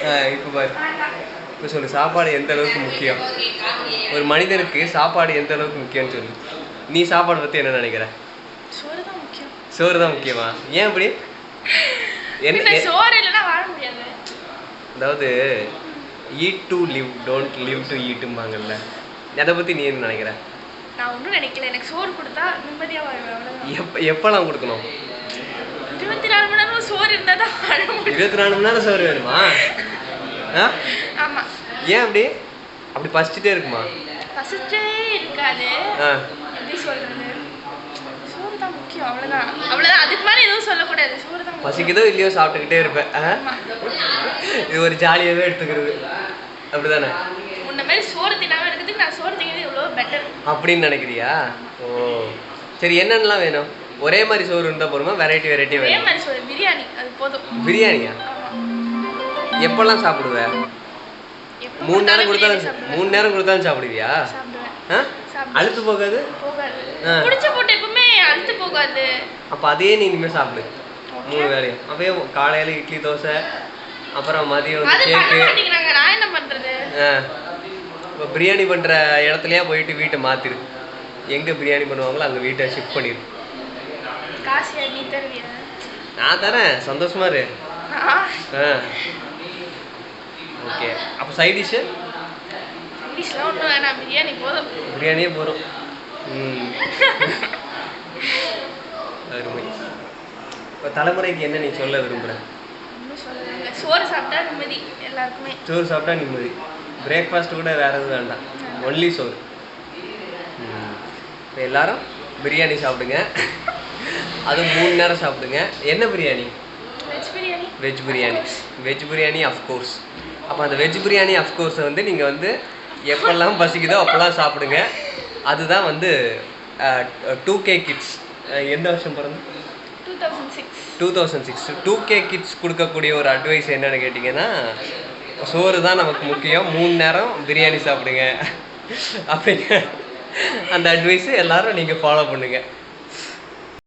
இப்போ பாரு. இப்போ சொல்லு சாப்பாடு எந்த அளவுக்கு முக்கியம்? ஒரு மனிதனுக்கு சாப்பாடு எந்த அளவுக்கு முக்கியம்னு சொல்லு. நீ சாப்பாடு பற்றி என்ன நினைக்கிற? சோறு தான் முக்கியம். சோறு தான் முக்கியமா? ஏன் அப்படி? என்ன பின்ன எ- சோறு இல்லைன்னா வாழ முடியாது. அதாவது eat to live don't live to ஈட்டும்பாங்கல்ல அதை பற்றி நீ என்ன நினைக்கிற? நான் ஒன்றும் நினைக்கல. எனக்கு சோறு கொடுத்தா நிம்மதியாக வாழ்வேன் எப்போ எப்போல்லாம் கொடுக்கணும்? இருபத்தி நாலு மணி நேரம் சோறு இருந்தால் தான் வாழ முடியும். இருபத்தி நாலு மணி நேரம் சோறு வேணுமா? ஆ? ஆமாம் ஏன் அப்படி? அப்படி பசிச்சுட்டே இருக்குமா? பசிச்சே இருக்காது. எப்படி சொல்றது? சோறு தான் முக்கியம் அவ்வளோதான் அவ்வளோதான் அதுக்கு மேலே எதுவும் சொல்லக்கூடாது. சோறு தான் முக்கியம். பசிக்குதோ இல்லையோ சாப்பிட்டுக்கிட்டே இருப்பேன்? ஆமா. இது ஒரு ஜாலியாகவே எடுத்துக்கிறது. அப்படிதானே? உன்ன மாதிரி சோறு தின்னாம இருக்கிறதுக்கு நான் சோறு திங்கிறது எவ்வளோ பெட்டர் அப்படின்னு நினைக்கிறியா? ஓ. சரி என்னென்னலாம் வேணும்? ஒரே மாதிரி சோறு இருந்தால் போதுமா? வெரைட்டி வெரைட்டி ஒரே மாதிரி சோறு பிரியாணி அது போதும். பிரியாணியா. எப்பெல்லாம் சாப்பிடுவ? மூணு நேரம் கொடுத்தாலும். மூணு நேரம் கொடுத்தாலும் சாப்பிடுவியா. அழுத்து போகாது. குடிச்ச போட்டு எப்பவுமே அழுத்து போகாது. அப்போ அதே நீ இனிமேல் சாப்பிடு. மூணு வேலையும் அப்பயே காலையில் இட்லி தோசை அப்புறம் மதியம் கேக்கு நான் என்ன பண்றது? ஆ. இப்போ பிரியாணி பண்ணுற இடத்துலயே போயிட்டு வீட்டை மாற்றிரு எங்கே பிரியாணி பண்ணுவாங்களோ அங்கே வீட்டை ஷிஃப்ட் பண்ணிடு காசு யார் நீ தருவியா நான் தரேன். சந்தோஷமா இரு. ஓகே. அப்போ சைட் ஒன்றும் வேணாம். பிரியாணி போதும். பிரியாணியே போகிறோம் ம். அருமை. இப்போ தலைமுறைக்கு என்ன நீ சொல்ல விரும்புகிற ஒன்றும் சொல்லுவாங்க சோறு சாப்பிட்டா நிம்மதி எல்லாருக்குமே. சோறு சாப்பிட்டா நிம்மதி. பிரேக்ஃபாஸ்ட் கூட வேறு எதுவும் வேண்டாம். ஒன்லி சோறு. இப்போ எல்லாரும் பிரியாணி சாப்பிடுங்க. அதுவும் மூணு நேரம் சாப்பிடுங்க. என்ன biryani? Veg biryani. Veg biryani. Of course அப்போ அந்த வெஜ் பிரியாணி அஃப்கோர்ஸை வந்து நீங்கள் வந்து எப்பெல்லாம் பசிக்குதோ அப்போல்லாம் சாப்பிடுங்க. அதுதான் வந்து டூ கே கிட்ஸ் எந்த வருஷம் பிறந்து two thousand six two K kids கொடுக்கக்கூடிய ஒரு அட்வைஸ் என்னன்னு கேட்டிங்கன்னா சோறு தான் நமக்கு முக்கியம். மூணு நேரம் பிரியாணி சாப்பிடுங்க. அப்படிங்க. அந்த அட்வைஸு எல்லாரும் நீங்கள் ஃபாலோ பண்ணுங்கள்